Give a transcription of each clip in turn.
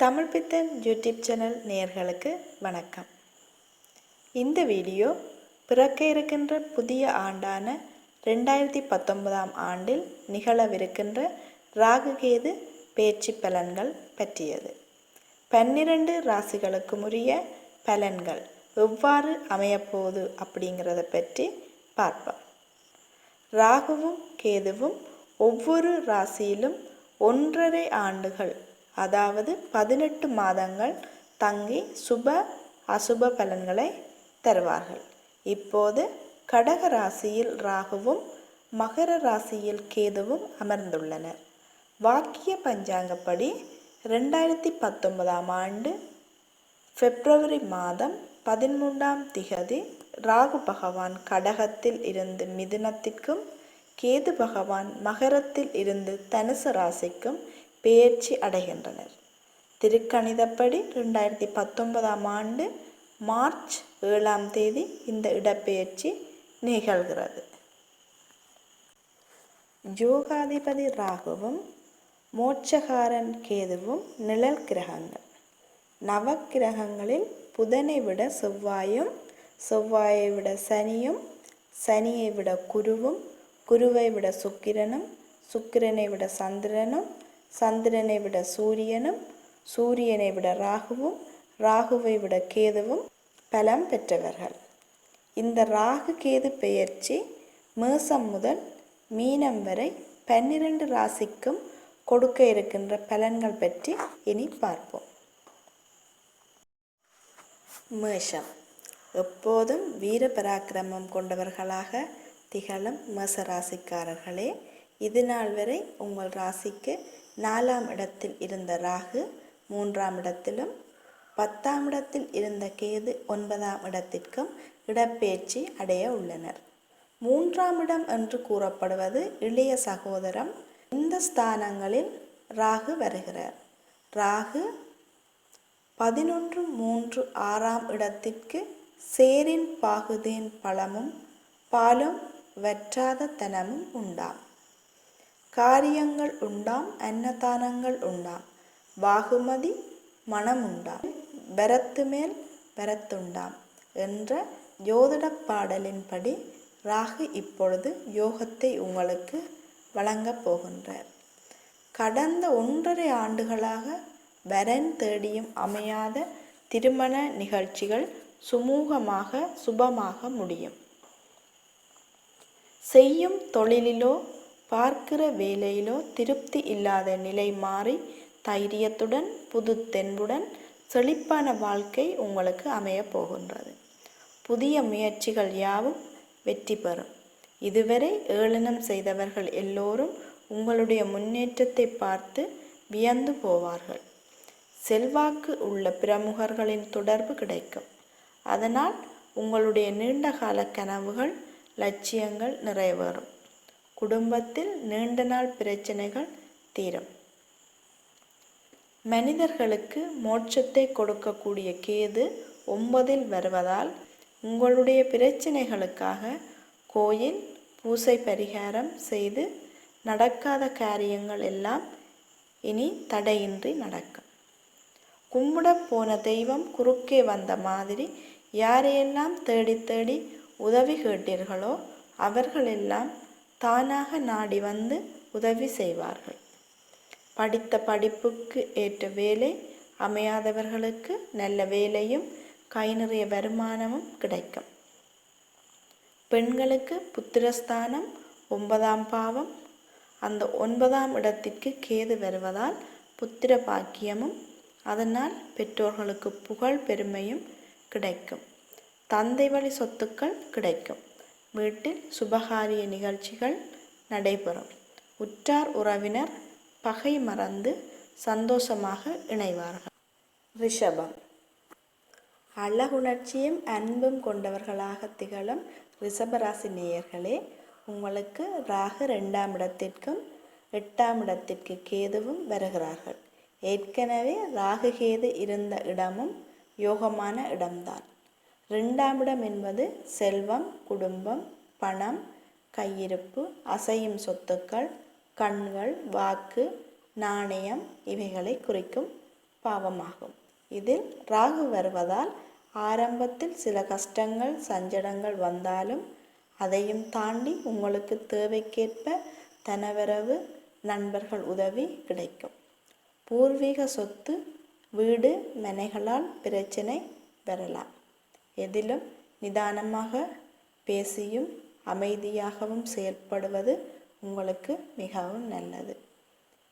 Tamil Pithan YouTube channel நேயர்களுக்கு வணக்கம். இந்த வீடியோ பிறக்க இருக்கின்ற புதிய ஆண்டான ரெண்டாயிரத்தி பத்தொன்பதாம் ஆண்டில் நிகழவிருக்கின்ற ராகுகேது பேச்சு பலன்கள் பற்றியது. பன்னிரண்டு ராசிகளுக்கும் உரிய பலன்கள் எவ்வாறு அமையப்போகுது அப்படிங்கிறத பற்றி பார்ப்போம். ராகுவும் கேதுவும் ஒவ்வொரு ராசியிலும் ஒன்றரை ஆண்டுகள் அதாவது பதினெட்டு மாதங்கள் தங்கி சுப அசுப பலன்களை தருவார்கள். இப்போது கடக ராசியில் ராகுவும் மகர ராசியில் கேதுவும் அமர்ந்துள்ளனர். வாக்கிய பஞ்சாங்கப்படி ரெண்டாயிரத்தி பத்தொன்பதாம் ஆண்டு பிப்ரவரி மாதம் பதிமூன்றாம் திகதி ராகு பகவான் கடகத்தில் இருந்து மிதுனத்திற்கும் கேது பகவான் மகரத்தில் இருந்து தனுசு ராசிக்கும் பேர்ச்சி அடைகின்றனர். திருக்கணிதப்படி ரெண்டாயிரத்தி பத்தொன்பதாம் ஆண்டு மார்ச் ஏழாம் தேதி இந்த இடப்பெயர்ச்சி நிகழ்கிறது. யோகாதிபதி ராகுவும் மோட்சகாரன் கேதுவும் நிழல் கிரகங்கள். நவக்கிரகங்களில் புதனை விட செவ்வாயும் செவ்வாயை விட சனியும் சனியை விட குருவும் குருவை விட சுக்கிரனும் சுக்கிரனை விட சந்திரனும் சந்திரனை விட சூரியனும் சூரியனை விட ராகுவும் ராகுவை விட கேதுவும் பலம் பெற்றவர்கள். இந்த ராகு கேது பெயர்ச்சி மேசம் முதல் மீனம் வரை பன்னிரண்டு ராசிக்கும் கொடுக்க இருக்கின்ற பலன்கள் பற்றி இனி பார்ப்போம். மேஷம். எப்போதும் வீர பராக்கிரமம் கொண்டவர்களாக திகழும் மேச ராசிக்காரர்களே இது நாள் வரை உங்கள் ராசிக்கு நாலாம் இடத்தில் இருந்த ராகு மூன்றாம் இடத்திலும் பத்தாம் இடத்தில் இருந்த கேது ஒன்பதாம் இடத்திற்கும் இடப்பெயர்ச்சி அடைய உள்ளனர். மூன்றாம் இடம் என்று கூறப்படுவது இளைய சகோதரம் இந்த ஸ்தானங்களில் ராகு வருகிறார். ராகு பதினொன்று மூன்று ஆறாம் இடத்திற்கு சேரின் பாகுதேன் பழமும் பாலும் வற்றாத தனமும் உண்டாம். காரியங்கள் உண்டாம் அன்னதானங்கள் உண்டாம். பாகுமதி மனம் உண்டாம் பரத்து மேல் பரத்துண்டாம் என்ற ஜோதிட பாடலின்படி ராகு இப்பொழுது யோகத்தை உங்களுக்கு வழங்கப் போகின்றார். கடந்த ஒன்றரை ஆண்டுகளாக வரன் தேடியும் அமையாத திருமண நிகழ்ச்சிகள் சுமூகமாக சுபமாக முடியும். செய்யும் தொழிலிலோ பார்க்கிற வேலையிலோ திருப்தி இல்லாத நிலை மாறி தைரியத்துடன் புது தென்புடன் செழிப்பான வாழ்க்கை உங்களுக்கு அமையப் போகின்றது. புதிய முயற்சிகள் யாவும் வெற்றி பெறும். இதுவரை ஏளனம் செய்தவர்கள் எல்லோரும் உங்களுடைய முன்னேற்றத்தை பார்த்து வியந்து போவார்கள். செல்வாக்கு உள்ள பிரமுகர்களின் தொடர்பு கிடைக்கும். அதனால் உங்களுடைய நீண்டகால கனவுகள் லட்சியங்கள் நிறைவேறும். குடும்பத்தில் நீண்ட நாள் பிரச்சனைகள் தீரும். மனிதர்களுக்கு மோட்சத்தை கொடுக்கக்கூடிய கேது ஒன்பதில் வருவதால் உங்களுடைய பிரச்சனைகளுக்காக கோயில் பூசை பரிகாரம் செய்து நடக்காத காரியங்கள் எல்லாம் இனி தடையின்றி நடக்கும். கும்பிட போன தெய்வம் குறுக்கே வந்த மாதிரி யாரையெல்லாம் தேடி தேடி உதவி கேட்டீர்களோ அவர்களெல்லாம் தானாக நாடி வந்து உதவி செய்வார்கள். படித்த படிப்புக்கு ஏற்ற வேலை அமையாதவர்களுக்கு நல்ல வேலையும் கை நிறைய வருமானமும் கிடைக்கும். பெண்களுக்கு புத்திரஸ்தானம் ஒன்பதாம் பாவம். அந்த ஒன்பதாம் இடத்திற்கு கேது வருவதால் புத்திர பாக்கியமும் அதனால் பெற்றோர்களுக்கு புகழ் பெருமையும் கிடைக்கும். தந்தை வழி சொத்துக்கள் கிடைக்கும். வீட்டில் சுபகாரிய நிகழ்ச்சிகள் நடைபெறும். உற்றார் உறவினர் பகை மறந்து சந்தோஷமாக இணைவார்கள். ரிஷபம். அழகுணர்ச்சியும் அன்பும் கொண்டவர்களாக திகழும் ரிஷபராசி நேயர்களே உங்களுக்கு ராகு ரெண்டாம் இடத்திற்கும் எட்டாம் இடத்திற்கு கேதுவும் வருகிறார்கள். ஏற்கனவே ராகு கேது இருந்த இடமும் யோகமான இடம்தான். ரெண்டாம் இடம் என்பது செல்வம் குடும்பம் பணம் கையிருப்பு அசையும் சொத்துக்கள் கண்கள் வாக்கு நாணயம் இவைகளை குறிக்கும் பாவமாகும். இதில் ராகு வருவதால் ஆரம்பத்தில் சில கஷ்டங்கள் சஞ்சடங்கள் வந்தாலும் அதையும் தாண்டி உங்களுக்கு தேவைக்கேற்ப தனவரவு நண்பர்கள் உதவி கிடைக்கும். பூர்வீக சொத்து வீடு மனைகளால் பிரச்சனை பெறலாம் எதிலும் நிதானமாக பேசியும் அமைதியாகவும் செயல்படுவது உங்களுக்கு மிகவும் நல்லது.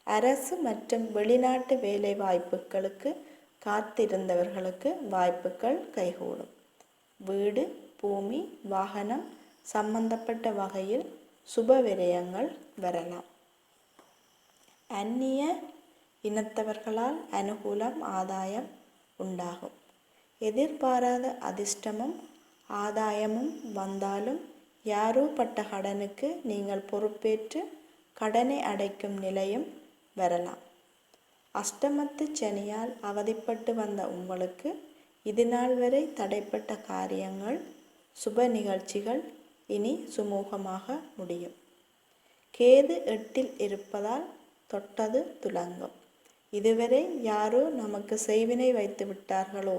அரசு மற்றும் வெளிநாட்டு வேலை வாய்ப்புகளுக்கு காத்திருந்தவர்களுக்கு வாய்ப்புகள் கைகூடும். வீடு பூமி வாகனம் சம்பந்தப்பட்ட வகையில் சுப விரயங்கள் வரலாம். அந்நிய இனத்தவர்களால் அனுகூலம் ஆதாயம் உண்டாகும். எதிர்பாராத அதிர்ஷ்டமும் ஆதாயமும் வந்தாலும் யாரோ பட்ட கடனுக்கு நீங்கள் பொறுப்பேற்று கடனை அடைக்கும் நிலையும் வரலாம். அஷ்டமத்து சனியால் அவதிப்பட்டு வந்த உங்களுக்கு இது நாள் வரை தடைப்பட்ட காரியங்கள் சுப நிகழ்ச்சிகள் இனி சுமூகமாக முடியும். கேது எட்டில் இருப்பதால் தொட்டது துலங்கும். இதுவரை யாரோ நமக்கு செய்வினை வைத்து விட்டார்களோ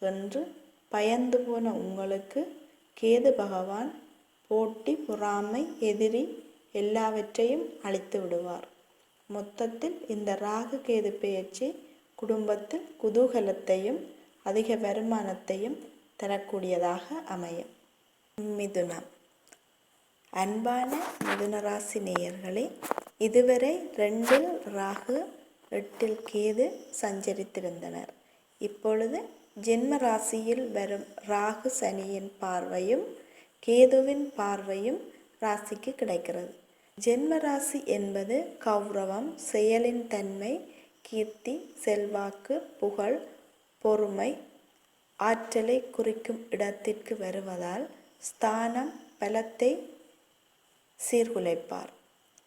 என்று பயந்து போன உங்களுக்கு கேது பகவான் போட்டி பொறாமை எதிரி எல்லாவற்றையும் அழித்து விடுவார். மொத்தத்தில் இந்த ராகு கேது பெயர்ச்சி குடும்பத்தில் குதூகலத்தையும் அதிக வருமானத்தையும் தரக்கூடியதாக அமையும். மிதுனம். அன்பான மிதுனராசி நேயர்களே இதுவரை ரெண்டில் ராகு எட்டில் கேது சஞ்சரித்திருந்தனர். இப்பொழுது ஜென்ம ராசியில் வரும் ராகு சனியின் பார்வையும் கேதுவின் பார்வையும் ராசிக்கு கிடைக்கிறது. ஜென்ம ராசி என்பது கௌரவம் செயலின் தன்மை கீர்த்தி செல்வாக்கு புகழ் பொறுமை ஆற்றலை குறிக்கும் இடத்திற்கு வருவதால் ஸ்தானம் பலத்தை சீர்குலைப்பார்.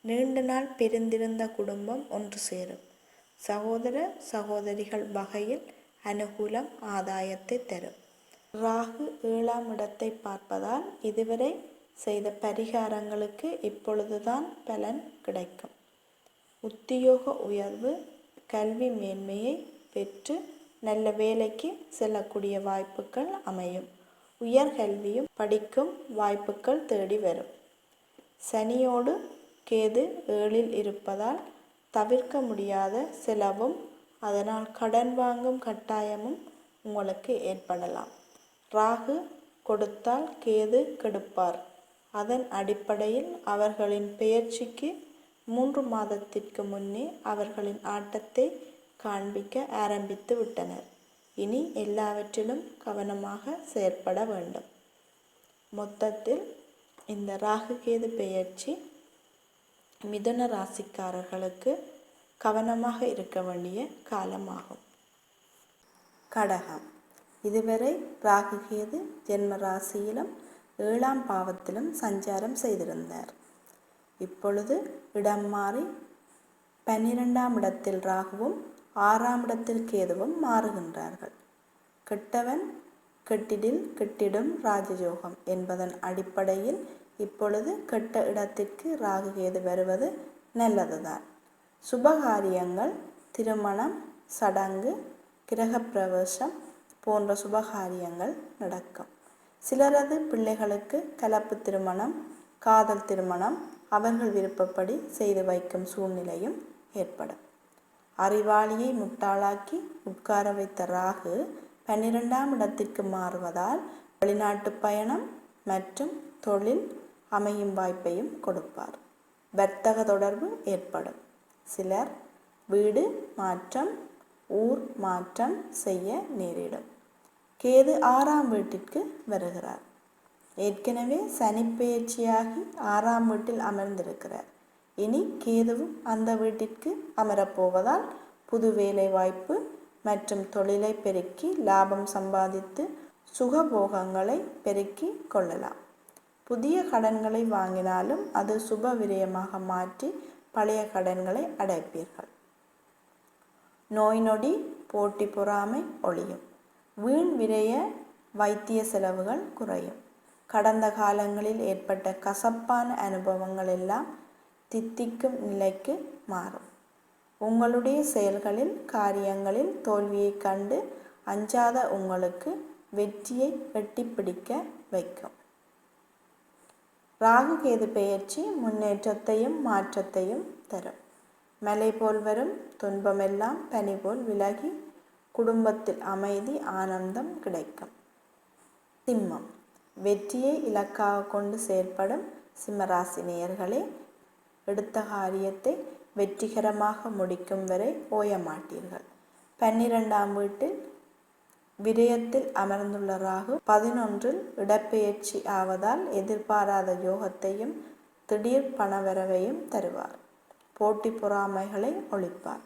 நீண்ட நாள் பிரிந்திருந்த குடும்பம் ஒன்று சேரும். சகோதர சகோதரிகள் வகையில் அனுகூலம் ஆதாயத்தை தரும். ராகு ஏழாம் இடத்தை பார்ப்பதால் இதுவரை செய்த பரிகாரங்களுக்கு இப்பொழுதுதான் பலன் கிடைக்கும். உத்தியோக உயர்வு கல்வி மேன்மையை பெற்று நல்ல வேலைக்கு செல்லக்கூடிய வாய்ப்புகள் அமையும். உயர்கல்வியும் படிக்கும் வாய்ப்புகள் தேடி வரும். சனியோடு கேது ஏழில் இருப்பதால் தவிர்க்க முடியாத செலவும் அதனால் கடன் வாங்கும் கட்டாயமும் உங்களுக்கு ஏற்படலாம். ராகு கொடுத்தால் கேது கெடுப்பார். அதன் அடிப்படையில் அவர்களின் பெயர்ச்சிக்கு மூன்று மாதத்திற்கு முன்னே அவர்களின் ஆட்டத்தை காண்பிக்க ஆரம்பித்து விட்டனர். இனி எல்லாவற்றிலும் கவனமாக செயற்பட வேண்டும். மொத்தத்தில் இந்த ராகு கேது பெயர்ச்சி மிதுன ராசிக்காரர்களுக்கு கவனமாக இருக்க வேண்டிய காலமாகும். கடகம். இதுவரை ராகுகேது ஜென்ம ராசியிலும் ஏழாம் பாவத்திலும் சஞ்சாரம் செய்திருந்தார். இப்பொழுது இடம் மாறி பன்னிரெண்டாம் இடத்தில் ராகுவும் ஆறாம் இடத்தில் கேதுவும் மாறுகின்றார்கள். கெட்டவன் கெட்டிடில் கெட்டிடும் ராஜயோகம் என்பதன் அடிப்படையில் இப்பொழுது கெட்ட இடத்திற்கு ராகு கேது வருவது நல்லதுதான். சுபகாரியங்கள் திருமணம் சடங்கு கிரகப்பிரவேசம் போன்ற சுபகாரியங்கள் நடக்கும். சிலரது பிள்ளைகளுக்கு கலப்பு திருமணம் காதல் திருமணம் அவர்கள் விருப்பப்படி செய்து வைக்கும் சூழ்நிலையும் ஏற்படும். அறிவாளியை முட்டாளாக்கி உட்கார வைத்த ராகு பன்னிரெண்டாம் இடத்திற்கு மாறுவதால் வெளிநாட்டு பயணம் மற்றும் தொழில் அமையும் வாய்ப்பையும் கொடுப்பார். வர்த்தக தொடர்பு ஏற்படும். சிலர் வீடு மாற்றம் ஊர் மாற்றம் செய்ய நேரிடும். கேது ஆறாம் வீட்டிற்கு வருகிறார். ஏற்கனவே சனிப்பெயர்ச்சியாகி ஆறாம் வீட்டில் அமர்ந்திருக்கிறார். இனி கேதுவும் அந்த வீட்டிற்கு அமரப்போவதால் புது வேலை வாய்ப்பு மற்றும் தொழிலை பெருக்கி லாபம் சம்பாதித்து சுகபோகங்களை பெருக்கி கொள்ளலாம். புதிய கடன்களை வாங்கினாலும் அது சுப விரயமாக மாற்றி பழைய கடன்களை அடைப்பீர்கள். நோய் நொடி போட்டி பொறாமை ஒழியும். வீண் விரைய வைத்திய செலவுகள் குறையும். கடந்த காலங்களில் ஏற்பட்ட கசப்பான அனுபவங்கள் எல்லாம் தித்திக்கும் நிலைக்கு மாறும். உங்களுடைய செயல்களில் காரியங்களில் தோல்வியைக் கண்டு அஞ்சாத உங்களுக்கு வெற்றியை வெட்டிப்பிடிக்க வைக்கும். ராகு கேது பெயர்ச்சி முன்னேற்றத்தையும் மாற்றத்தையும் தரும். மலை போல் வரும் துன்பமெல்லாம் பனி போல் விலகி குடும்பத்தில் அமைதி ஆனந்தம் கிடைக்கும். சிம்மம் வெற்றியை இலக்காக கொண்டு செயல்படும் சிம்மராசினியர்களே எடுத்த காரியத்தை வெற்றிகரமாக முடிக்கும் வரை ஓயமாட்டீர்கள் பன்னிரெண்டாம் வீட்டில் விரயத்தில் அமர்ந்துள்ள ராகு பதினொன்றில் இடப்பெயர்ச்சி ஆவதால் எதிர்பாராத யோகத்தையும் திடீர் பணவரவையும் தருவார். போட்டி பொறாமைகளை ஒழிப்பார்.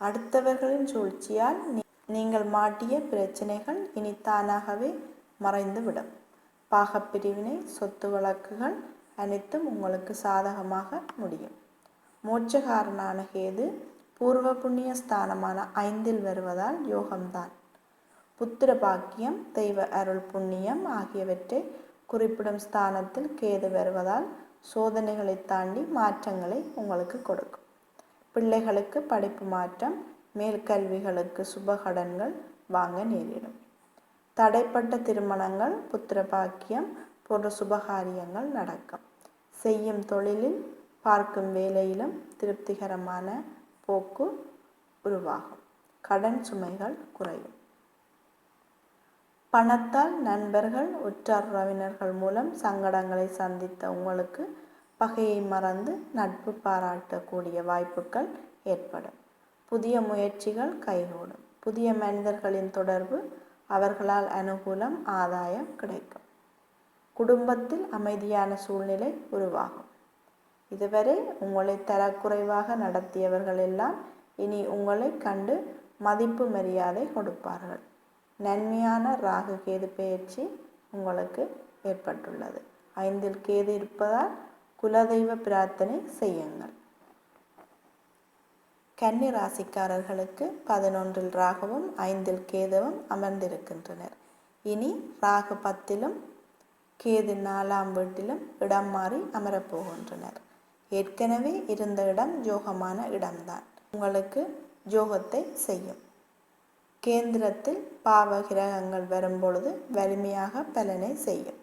அடுத்தவர்களின் சூழ்ச்சியால் நீங்கள் மாட்டிய பிரச்சனைகள் இனி தானாகவே மறைந்துவிடும். பாகப்பிரிவினை சொத்து வழக்குகள் அனைத்தும் உங்களுக்கு சாதகமாக முடியும். மோட்சகாரனான கேது பூர்வ புண்ணிய ஸ்தானமான ஐந்தில் வருவதால் யோகம்தான். புத்திர பாக்கியம் தெய்வ அருள் புண்ணியம் ஆகியவற்றை குறிப்பிடும் ஸ்தானத்தில் கேது வருவதால் சோதனைகளை தாண்டி மாற்றங்களை உங்களுக்கு கொடுக்கும். பிள்ளைகளுக்கு படிப்பு மாற்றம் மேல்கல்விகளுக்கு சுபகடன்கள் வாங்க நேரிடும். தடைப்பட்ட திருமணங்கள் புத்திர பாக்கியம் போன்ற சுபகாரியங்கள் நடக்கும். செய்யும் தொழிலில் பார்க்கும் வேலையிலும் திருப்திகரமான போக்கு உருவாகும். கடன் சுமைகள் குறையும். பணத்தால் நண்பர்கள் உற்றார் உறவினர்கள் மூலம் சங்கடங்களை சந்தித்த உங்களுக்கு பகையை மறந்து நட்பு பாராட்டக்கூடிய வாய்ப்புகள் ஏற்படும். புதிய முயற்சிகள் கைகூடும். புதிய மனிதர்களின் தொடர்பு அவர்களால் அனுகூலம் ஆதாயம் கிடைக்கும். குடும்பத்தில் அமைதியான சூழ்நிலை உருவாகும். இதுவரை உங்களை தரக்குறைவாக நடத்தியவர்கள் எல்லாம் இனி உங்களை கண்டு மதிப்பு மரியாதை கொடுப்பார்கள். நன்மையான ராகு கேது பயிற்சி உங்களுக்கு ஏற்பட்டுள்ளது. ஐந்தில் கேது இருப்பதால் குலதெய்வ பிரார்த்தனை செய்யுங்கள். கன்னி ராசிக்காரர்களுக்கு பதினொன்றில் ராகுவும் ஐந்தில் கேதுவும் அமர்ந்திருக்கின்றனர். இனி ராகு பத்திலும் கேது நாலாம் வீட்டிலும் இடம் மாறி அமரப்போகின்றனர். ஏற்கனவே இருந்த இடம் யோகமான இடம்தான். உங்களுக்கு யோகத்தை செய்யும். கேந்திரத்தில் பாவ கிரகங்கள் வரும்பொழுது வலிமையாக பலனை செய்யும்.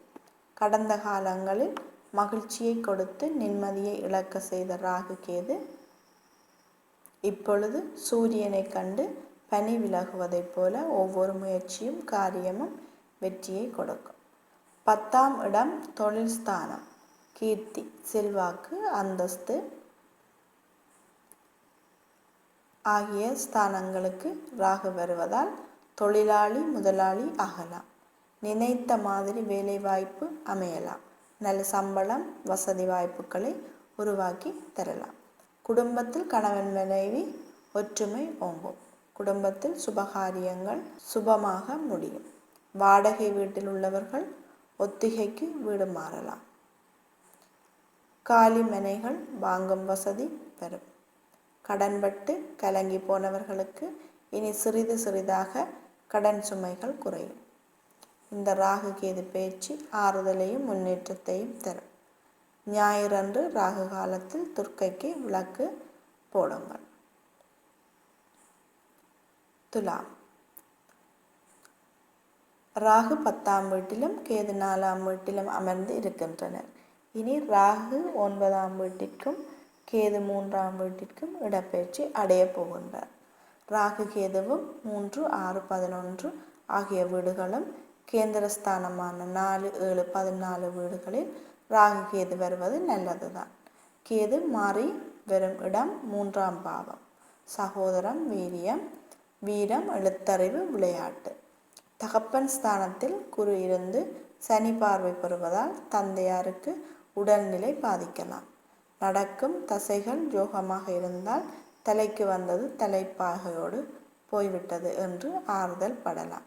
கடந்த காலங்களில் மகிழ்ச்சியை கொடுத்து நிம்மதியை இழக்க செய்த ராகு கேது இப்பொழுது சூரியனை கண்டு பனி விலகுவதைப் போல ஒவ்வொரு முயற்சியும் காரியமும் வெற்றியை கொடுக்கும். பத்தாம் இடம் தொழில் ஸ்தானம். கீர்த்தி செல்வாக்கு அந்தஸ்து ஆகிய ஸ்தானங்களுக்கு ராகு வருவதால் தொழிலாளி முதலாளி ஆகலாம் நினைத்த மாதிரி வேலை வாய்ப்பு அமையலாம். நல்ல சம்பளம் வசதி வாய்ப்புகளை உருவாக்கி தரலாம். குடும்பத்தில் கணவன் மனைவி ஒற்றுமை ஓங்கும். குடும்பத்தில் சுபகாரியங்கள் சுபமாக முடியும். வாடகை வீட்டில் உள்ளவர்கள் ஒத்திகைக்கு வீடு மாறலாம். காலி மனைகள் வாங்கும் வசதி பெறும். கடன்பட்டு கலங்கி போனவர்களுக்கு இனி சிறிது சிறிதாக கடன் சுமைகள் குறையும். இந்த ராகு கேது பயிற்சி ஆறுதலையும் முன்னேற்றத்தையும் தரும். ஞாயிறன்று ராகு காலத்தில் துர்க்கைக்கு விளக்கு போடுங்கள். துலாம். ராகு பத்தாம் வீட்டிலும் கேது நாலாம் வீட்டிலும் அமர்ந்து இருக்கின்றனர். இனி ராகு ஒன்பதாம் வீட்டிற்கும் கேது மூன்றாம் வீட்டிற்கும் இடப்பெயர்ச்சி அடையப் போகின்றார். ராகு கேதுவும் மூன்று ஆறு பதினொன்று ஆகிய வீடுகளும் கேந்திரஸ்தானமான நாலு ஏழு பதினாலு வீடுகளில் ராகு கேது வருவது நல்லதுதான். கேது மாறி வரும் இடம் மூன்றாம் பாவம். சகோதரம் வீரியம் வீரம் எழுத்தறிவு விளையாட்டு. தகப்பன் ஸ்தானத்தில் குரு இருந்து சனி பார்வை பெறுவதால் தந்தையாருக்கு உடல்நிலை பாதிக்கலாம். நடக்கும் தசைகள் யோகமாக இருந்தால் தலைக்கு வந்தது தலைப்பாகையோடு போய்விட்டது என்று ஆறுதல் படலாம்.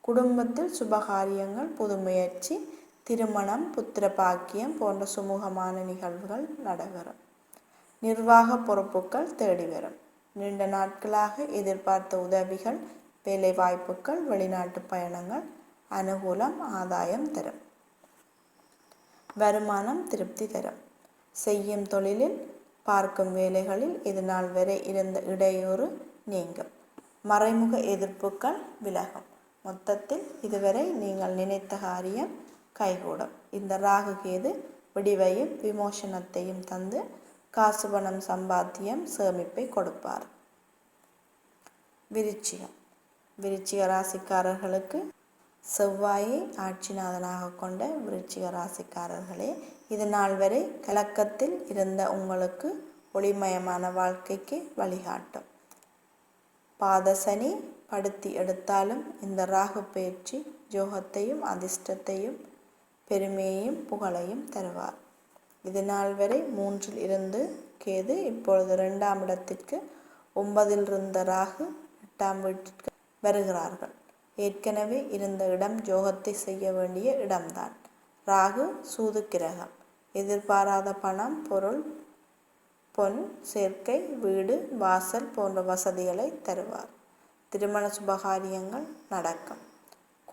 குடும்பத்தில் சுபகாரியங்கள் புது முயற்சி திருமணம் புத்திர பாக்கியம் போன்ற சுமூகமான நிகழ்வுகள் நடைபெறும். நிர்வாக பொறுப்புகள் தேடி வரும் நீண்ட நாட்களாக எதிர்பார்த்த உதவிகள் வேலை வாய்ப்புகள் வெளிநாட்டு பயணங்கள் அனுகூலம் ஆதாயம் தரும். வருமானம் திருப்தி தரும். செய்யும் தொழிலில் பார்க்கும் வேலைகளில் இது நாள் வரை இருந்த இடையூறு நீங்கும். மறைமுக எதிர்ப்புகள் விலகும். மொத்தத்தில் இதுவரை நீங்கள் நினைத்த காரியம் கைகூடும். இந்த ராகு கேது விடிவையும் விமோசனத்தையும் தந்து காசு பணம் சம்பாத்தியம் சேமிப்பை கொடுப்பார். விருச்சிகம். விருச்சிக ராசிக்காரர்களுக்கு செவ்வாயை ஆட்சிநாதனாக கொண்ட விருச்சிக ராசிக்காரர்களே இது நாள் வரை கலக்கத்தில் இருந்த உங்களுக்கு ஒளிமயமான வாழ்க்கைக்கு வழிகாட்டும். பாதசனி படுத்தி எடுத்தாலும் இந்த ராகு பயிற்சி ஜோகத்தையும் அதிர்ஷ்டத்தையும் பெருமையையும் புகழையும் தருவார். இது நாள் வரை மூன்றில் இருந்து கேது இப்பொழுது ரெண்டாம் இடத்திற்கு ஒன்பதில் இருந்த ராகு எட்டாம் வீட்டிற்கு வருகிறார்கள். ஏற்கனவே இருந்த இடம் ஜோகத்தை செய்ய வேண்டிய இடம்தான். ராகு சூது கிரகம். எதிர்பாராத பணம் பொருள் பொன் சேர்க்கை வீடு வாசல் போன்ற வசதிகளை தருவார். திருமண சுபகாரியங்கள் நடக்கும்.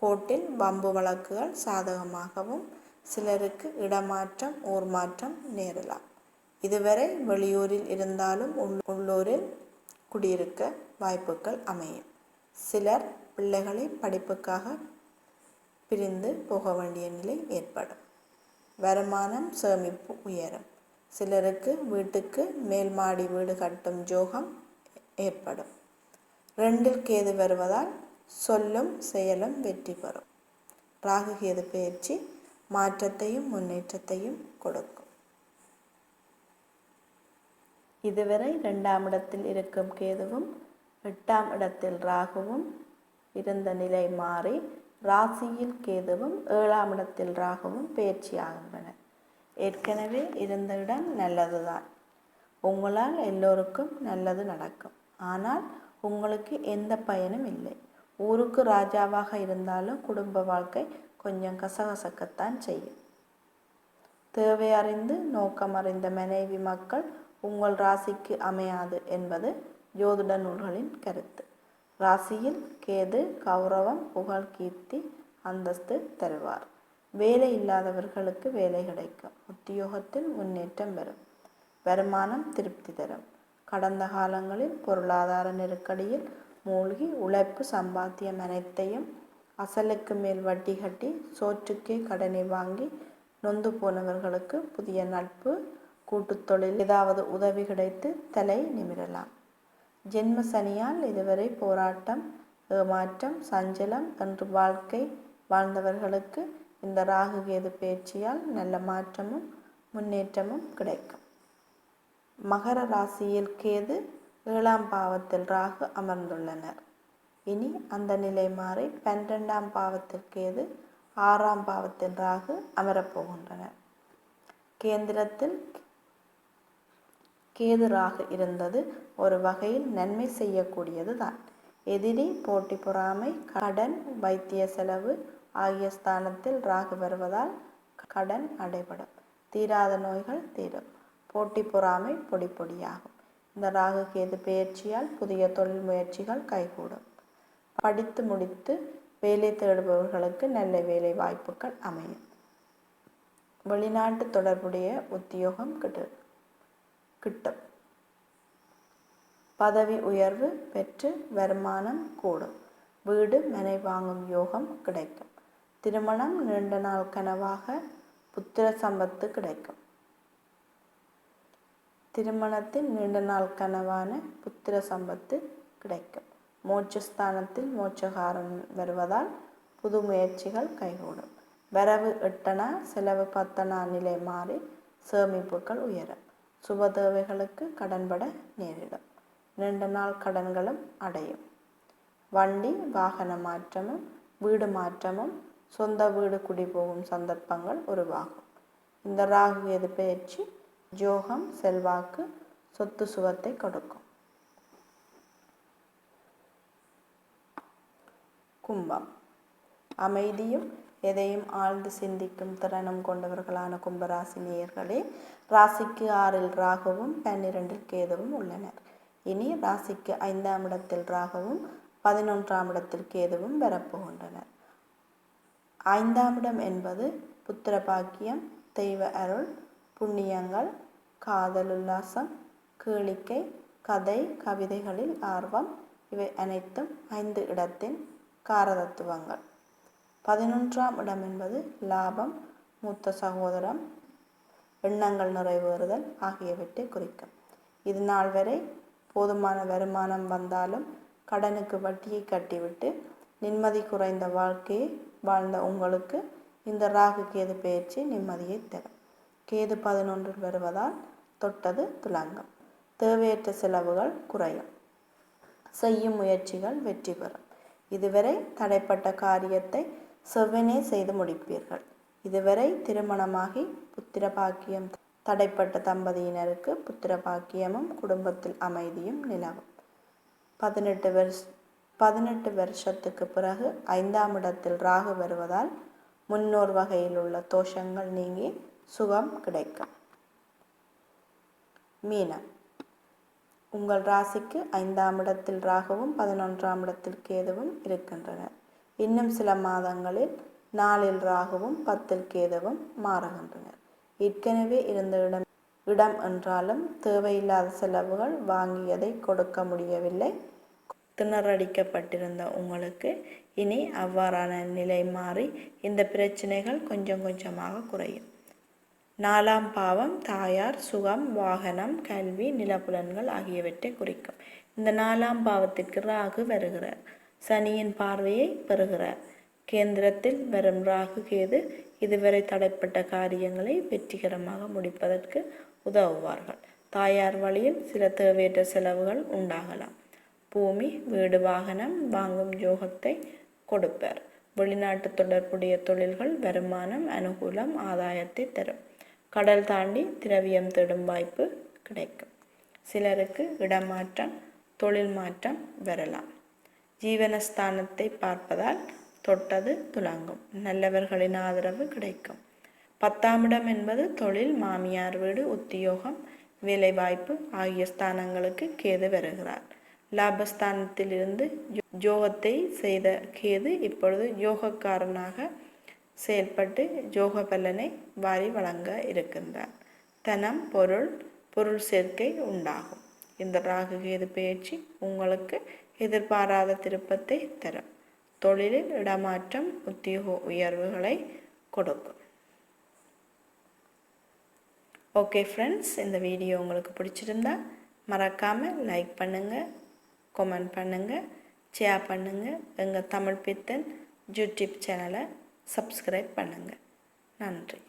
கோர்ட்டில் பம்பு வழக்குகள் சாதகமாகவும் சிலருக்கு இடமாற்றம் ஊர் மாற்றம் நேரலாம். இதுவரை வெளியூரில் இருந்தாலும் உள்ளூரில் குடியிருக்க வாய்ப்புகள் அமையும். சிலர் பிள்ளைகளை படிப்புக்காக பிரிந்து போக வேண்டிய நிலை ஏற்படும். வருமானம் சேமிப்பு உயரும். சிலருக்கு வீட்டுக்கு மேல் மாடி வீடு கட்டும் ஜோகம் ஏற்படும். ரெண்டில் கேது வருவதால் சொல்லும் செயலும் வெற்றி பெறும். ராகு கேது பயிற்சி மாற்றத்தையும் முன்னேற்றத்தையும் கொடுக்கும். இதுவரை ரெண்டாம் இடத்தில் இருக்கும் கேதுவும் எட்டாம் இடத்தில் ராகுவும் இருந்த நிலை மாறி ராசியில் கேதுவும் ஏழாம் இடத்தில் ராகுவும் பயிற்சியாகின்றன ஏற்கனவே இருந்த இடம் நல்லதுதான். உங்களால் எல்லோருக்கும் நல்லது நடக்கும். ஆனால் உங்களுக்கு எந்த பயனும் இல்லை. ஊருக்கு ராஜாவாக இருந்தாலும் குடும்ப வாழ்க்கை கொஞ்சம் கசகசக்கத்தான் செய்யும். தேவை அறிந்து நோக்கம் அறிந்த மனைவி மக்கள் உங்கள் ராசிக்கு அமையாது என்பது ஜோதிட நூல்களின் கருத்து. ராசியில் கேது கௌரவம் புகழ் கீர்த்தி அந்தஸ்து தருவார். வேலை இல்லாதவர்களுக்கு வேலை கிடைக்கும். உத்தியோகத்தில் முன்னேற்றம் வரும் வருமானம் திருப்தி தரும். கடந்த காலங்களில் பொருளாதார நெருக்கடியில் மூழ்கி உழைப்பு சம்பாத்தியம் அனைத்தையும் அசலுக்கு மேல் வட்டி கட்டி சோற்றுக்கே கடனை வாங்கி நொந்து போனவர்களுக்கு புதிய நட்பு கூட்டுத்தொழில் ஏதாவது உதவி கிடைத்து தலை நிமிரலாம். ஜென்ம சனியால் இதுவரை போராட்டம் ஏமாற்றம் சஞ்சலம் என்று வாழ்க்கை வாழ்ந்தவர்களுக்கு இந்த ராகு கேது பயிற்சியால் நல்ல மாற்றமும் முன்னேற்றமும் கிடைக்கும். மகர ராசியில் கேது ஏழாம் பாவத்தில் ராகு அமர்ந்துள்ளனர். இனி அந்த நிலை மாறி பன்னிரெண்டாம் பாவத்தில் கேது ஆறாம் பாவத்தில் ராகு அமரப்போகின்றனர் கேந்திரத்தில் கேது ராகு இருந்தது. ஒரு வகையில் நன்மை செய்யக்கூடியது தான் எதிரி போட்டி பொறாமை கடன் வைத்திய செலவு ஆகிய ஸ்தானத்தில் ராகு வருவதால் கடன் அடைபடும். தீராத நோய்கள் தீரும். போட்டி பொறாமை பொடி பொடியாகும். இந்த ராகு கேது பெயர்ச்சியால் புதிய தொழில் முயற்சிகள் கைகூடும். படித்து முடித்து வேலை தேடுபவர்களுக்கு நல்ல வேலை வாய்ப்புகள் அமையும். வெளிநாட்டு தொடர்புடைய உத்தியோகம் கிட்டு கிட்டும். பதவி உயர்வு பெற்று வருமானம் கூடும். வீடு மனை வாங்கும் யோகம் கிடைக்கும். திருமணம் நீண்ட நாள் கனவாக புத்திர சம்பத்து கிடைக்கும். திருமணத்தின் நீண்ட நாள் கனவான புத்திர சம்பத்து கிடைக்கும். மோட்சஸ்தானத்தில் மோட்சகாரன் வருவதால் புது முயற்சிகள் கைகூடும். வரவு எட்டனா செலவு பத்தனா நிலை மாறி சேமிப்புகள் உயரும். சுப தேவைகளுக்கு கடன்பட நேரிடும். நீண்ட நாள் கடன்களும் அடையும். வண்டி வாகன மாற்றமும் வீடு மாற்றமும் சொந்த வீடு குடி போகும் சந்தர்ப்பங்கள் உருவாகும். இந்த ராகு எது பயிற்சி ஜோகம் செல்வாக்கு சொத்து சுகத்தை கொடுக்கும். கும்பம். அமைதியும் எதையும் ஆழ்ந்து சிந்திக்கும் திறனும் கொண்டவர்களான கும்பராசி நேயர்களே ராசிக்கு ஆறில் ராகுவும் பன்னிரண்டில் கேதுவும் உள்ளனர். இனி ராசிக்கு ஐந்தாம் இடத்தில் ராகவும் பதினொன்றாம் இடத்தில் கேதுவும் பெறப்போகின்றனர். ஐந்தாம் இடம் என்பது புத்திர பாக்கியம் தெய்வ அருள் புண்ணியங்கள் காதல் உல்லாசம் கேளிக்கை கதை கவிதைகளில் ஆர்வம் இவை அனைத்தும் ஐந்து இடத்தின் காரதத்துவங்கள் பதினொன்றாம் இடம் என்பது லாபம் மூத்த சகோதரம் எண்ணங்கள் நிறைவேறுதல் ஆகியவற்றை குறிக்கும். இது நாள் வரை போதுமான வருமானம் வந்தாலும் கடனுக்கு வட்டியை கட்டிவிட்டு நிம்மதி குறைந்த வாழ்க்கையை வாழ்ந்த உங்களுக்கு இந்த ராகு கேது பயிற்சி நிம்மதியை தரும். கேது பதினொன்றில் வருவதால் தொட்டது துலங்கம். தேவையற்ற செலவுகள் குறையும். செய்யும் முயற்சிகள் வெற்றி பெறும். இதுவரை தடைப்பட்ட காரியத்தை செவ்வனே செய்து முடிப்பீர்கள். இதுவரை திருமணமாகி புத்திர பாக்கியம் தடைப்பட்ட தம்பதியினருக்கு புத்திர பாக்கியமும் குடும்பத்தில் அமைதியும் நிலவும். பதினெட்டு வருஷ பதினெட்டு வருஷத்துக்கு பிறகு ஐந்தாம் இடத்தில் ராகு வருவதால் முன்னோர் வகையில் உள்ள தோஷங்கள் நீங்கி சுகம் கிடைக்கும். மீனம். உங்கள் ராசிக்கு ஐந்தாம் இடத்தில் ராகுவும் பதினொன்றாம் இடத்தில் கேதுவும் இருக்கின்றனர். இன்னும் சில மாதங்களில் நாளில் ராகுவும் பத்தில் கேதுவும் மாறுகின்றனர். ஏற்கனவே இருந்த இடம் இடம் என்றாலும் தேவையில்லாத செலவுகள் வாங்கியதை கொடுக்க முடியவில்லை. திணறடிக்கப்பட்டிருந்த உங்களுக்கு இனி அவ்வாறான நிலை மாறி இந்த பிரச்சனைகள் கொஞ்சம் கொஞ்சமாக குறையும். நாலாம் பாவம் தாயார் சுகம் வாகனம் கல்வி நிலப்புலன்கள் ஆகியவற்றை குறிக்கும். இந்த நாலாம் பாவத்திற்கு ராகு வருகிறார். சனியின் பார்வையை பெறுகிறார். கேந்திரத்தில் வரும் ராகு கேது இதுவரை தடைப்பட்ட காரியங்களை வெற்றிகரமாக முடிப்பதற்கு உதவுவார்கள். தாயார் வழியில் சில தேவையற்ற செலவுகள் உண்டாகலாம். பூமி வீடு வாகனம் வாங்கும் யோகத்தை கொடுப்பர். வெளிநாட்டு தொடர்புடைய தொழில்கள் வருமானம் அனுகூலம் ஆதாயத்தை தரும். கடல் தாண்டி திரவியம் தேடும் வாய்ப்பு கிடைக்கும். சிலருக்கு இடமாற்றம் தொழில் மாற்றம் வரலாம். ஜீவனஸ்தானத்தை பார்ப்பதால் தொட்டது துலங்கும். நல்லவர்களின் ஆதரவு கிடைக்கும். பத்தாம் இடம் என்பது தொழில் மாமியார் வீடு உத்தியோகம் வேலைவாய்ப்பு ஆகிய ஸ்தானங்களுக்கு கேது வருகிறார். லாபஸ்தானத்திலிருந்து யோகத்தை செய்த கேது இப்பொழுது யோகக்காரனாக செயல்பட்டு யோக பலனை வாரி வழங்க இருக்கின்றார். தனம் பொருள் பொருள் சேர்க்கை உண்டாகும். இந்த ராகு கேது பயிற்சி உங்களுக்கு எதிர்பாராத திருப்பத்தை தரும். தொழிலில் இடமாற்றம் உத்தியோக உயர்வுகளை கொடுக்கும். ஓகே ஃப்ரெண்ட்ஸ் இந்த வீடியோ உங்களுக்கு பிடிச்சிருந்தா மறக்காமல் லைக் பண்ணுங்கள் கமெண்ட் பண்ணுங்கள் ஷேர் பண்ணுங்கள் எங்கள் தமிழ் பித்தன் யூடியூப் சேனலை சப்ஸ்கிரைப் பண்ணுங்கள் நன்றி.